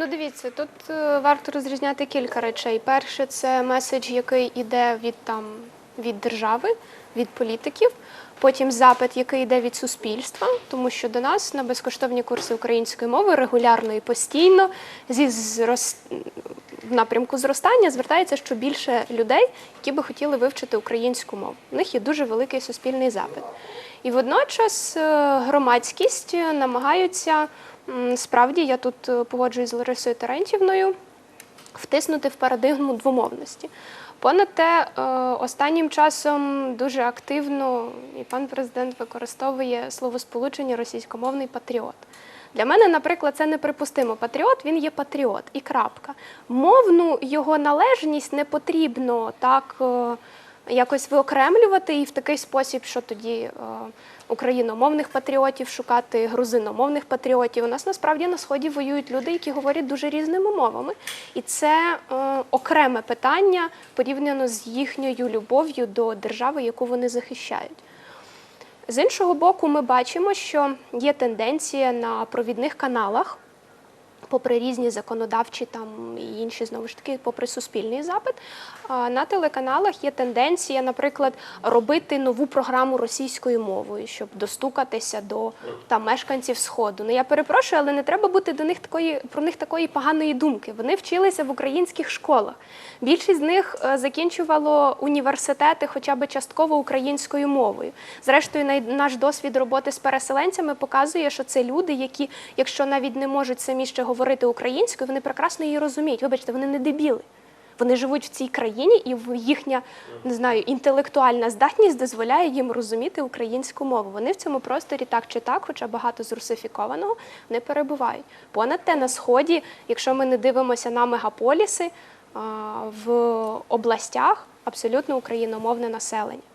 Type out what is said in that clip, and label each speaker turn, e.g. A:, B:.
A: Ну, дивіться, тут е, варто розрізняти кілька речей. Перше, це меседж, який йде від там від держави, від політиків. Потім запит, який йде від суспільства, тому що до нас на безкоштовні курси української мови регулярно і постійно зі зрос... в напрямку зростання звертається що більше людей, які би хотіли вивчити українську мову. У них є дуже великий суспільний запит. І водночас е, громадськість намагаються справді, я тут е, погоджуюсь з Ларисою Терентівною, втиснути в парадигму двомовності. Понад те, е, останнім часом дуже активно і пан президент використовує словосполучення російськомовний патріот. Для мене, наприклад, це неприпустимо. Патріот він є патріот і крапка. Мовну його належність не потрібно так е, якось виокремлювати і в такий спосіб, що тоді е, україномовних патріотів шукати, грузиномовних патріотів. У нас насправді на сході воюють люди, які говорять дуже різними мовами, і це е, окреме питання порівняно з їхньою любов'ю до держави, яку вони захищають. З іншого боку, ми бачимо, що є тенденція на провідних каналах, попри різні законодавчі там і інші знову ж таки, попри суспільний запит, на телеканалах є тенденція, наприклад, робити нову програму російською мовою, щоб достукатися до там мешканців сходу. Ну я перепрошую, але не треба бути до них такої про них такої поганої думки. Вони вчилися в українських школах. Більшість з них е, закінчувало університети, хоча б частково українською мовою. Зрештою, наш досвід роботи з переселенцями показує, що це люди, які, якщо навіть не можуть самі ще говорити українською, вони прекрасно її розуміють. Вибачте, вони не дебіли. Вони живуть в цій країні, і їхня не знаю, інтелектуальна здатність дозволяє їм розуміти українську мову. Вони в цьому просторі так чи так, хоча багато зрусифікованого, не перебувають. Понад те на сході, якщо ми не дивимося на мегаполіси, в областях абсолютно україномовне населення.